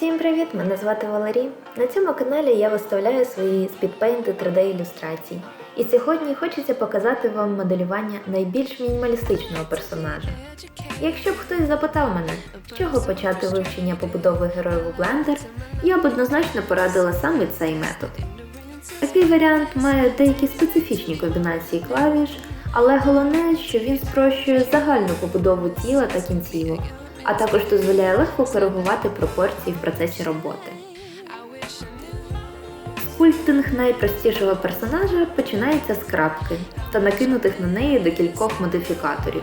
Всім привіт! Мене звати Валерій. На цьому каналі я виставляю свої спідпейнти 3D ілюстрацій. І сьогодні хочеться показати вам моделювання найбільш мінімалістичного персонажа. Якщо б хтось запитав мене, з чого почати вивчення побудови героїв у Blender, я б однозначно порадила саме цей метод. Такий варіант має деякі специфічні комбінації клавіш, але головне, що він спрощує загальну побудову тіла та кінцівок, а також дозволяє легко коригувати пропорції в процесі роботи. Скульптинг найпростішого персонажа починається з крапки та накинутих на неї декількох модифікаторів.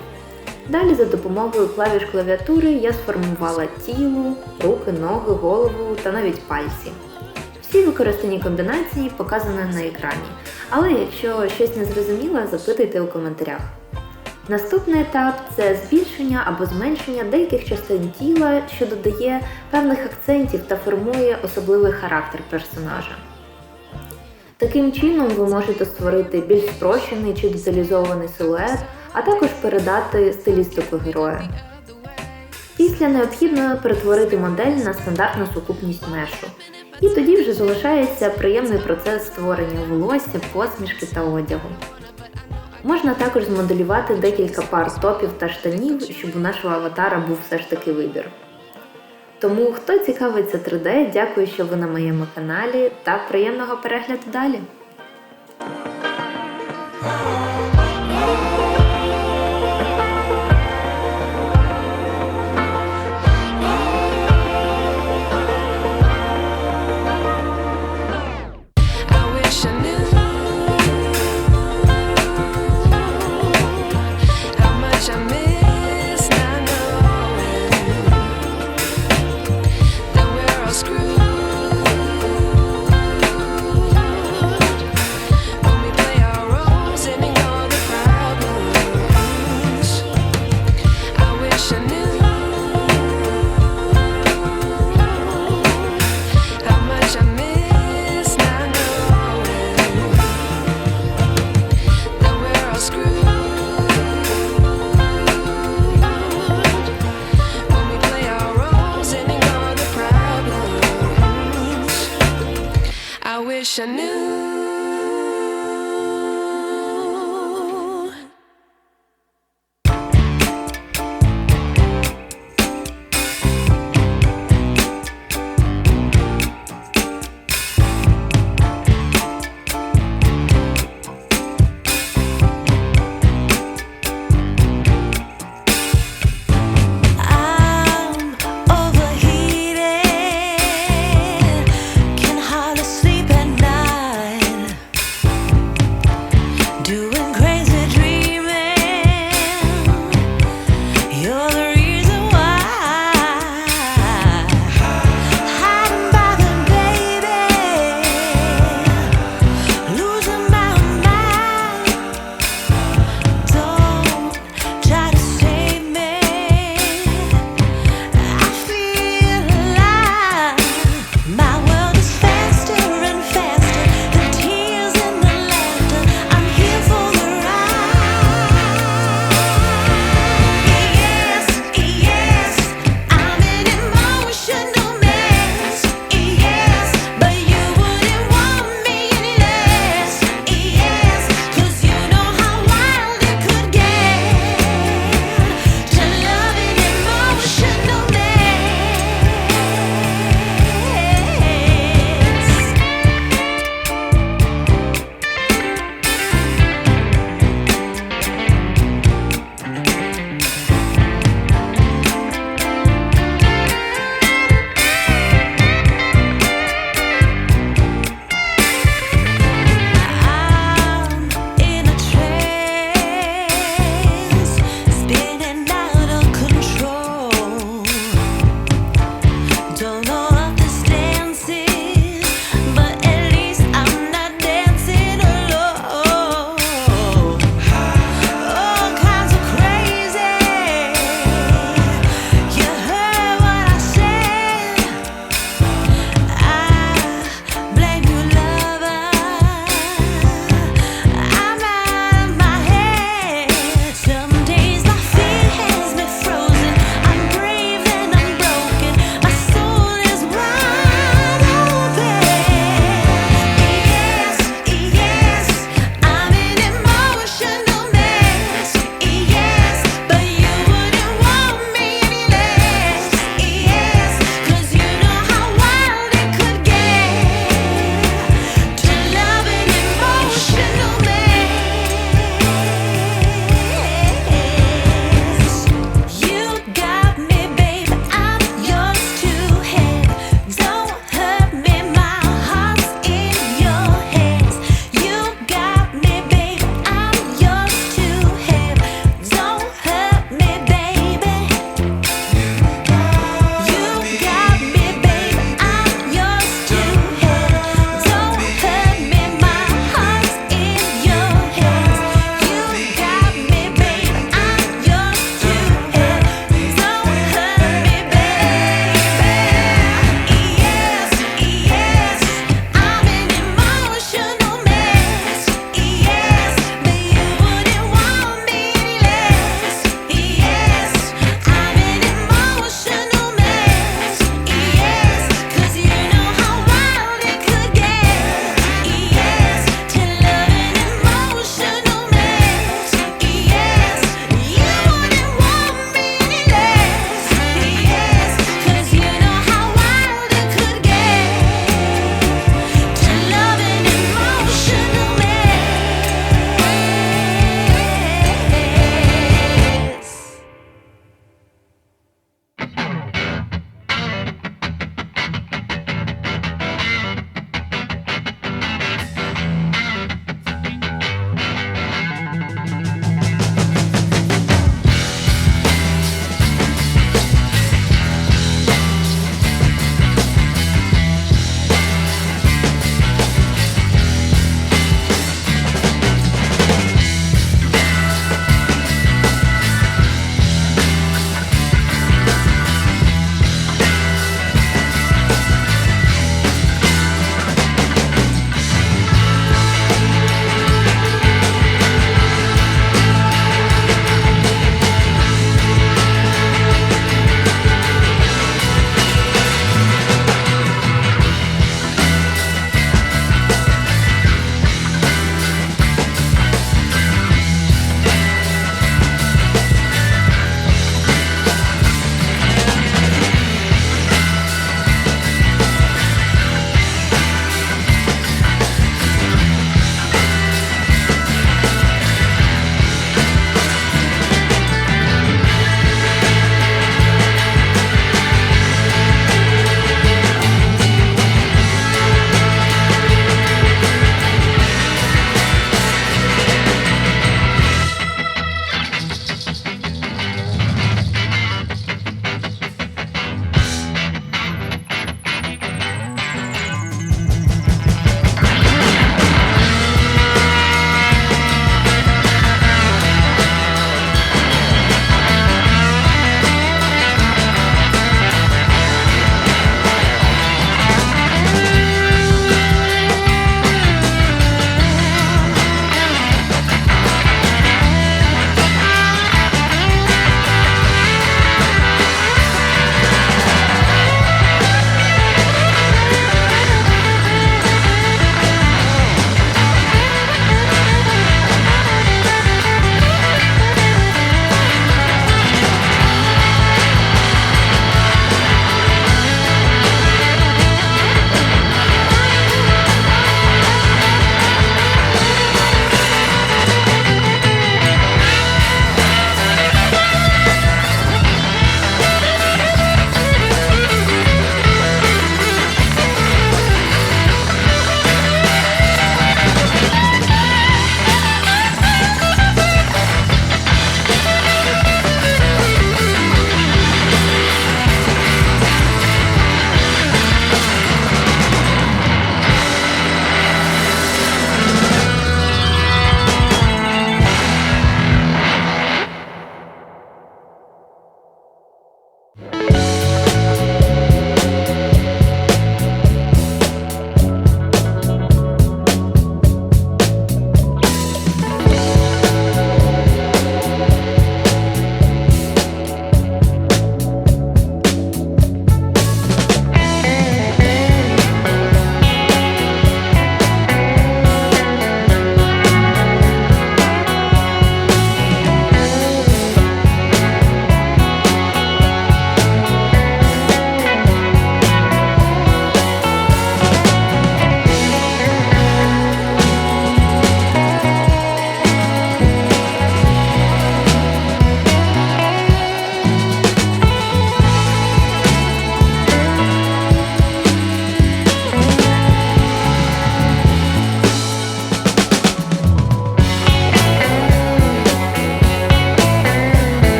Далі за допомогою клавіш клавіатури я сформувала тіло, руки, ноги, голову та навіть пальці. Всі використані комбінації показані на екрані, але якщо щось не зрозуміло, запитуйте у коментарях. Наступний етап це збільшення або зменшення деяких частин тіла, що додає певних акцентів та формує особливий характер персонажа. Таким чином ви можете створити більш спрощений чи деталізований силует, а також передати стилістику героя. Після необхідно перетворити модель на стандартну сукупність мешу. І тоді вже залишається приємний процес створення волосся, посмішки та одягу. Можна також змоделювати декілька пар топів та штанів, щоб у нашого аватара був все ж таки вибір. Тому хто цікавиться 3D, дякую, що ви на моєму каналі та приємного перегляду далі!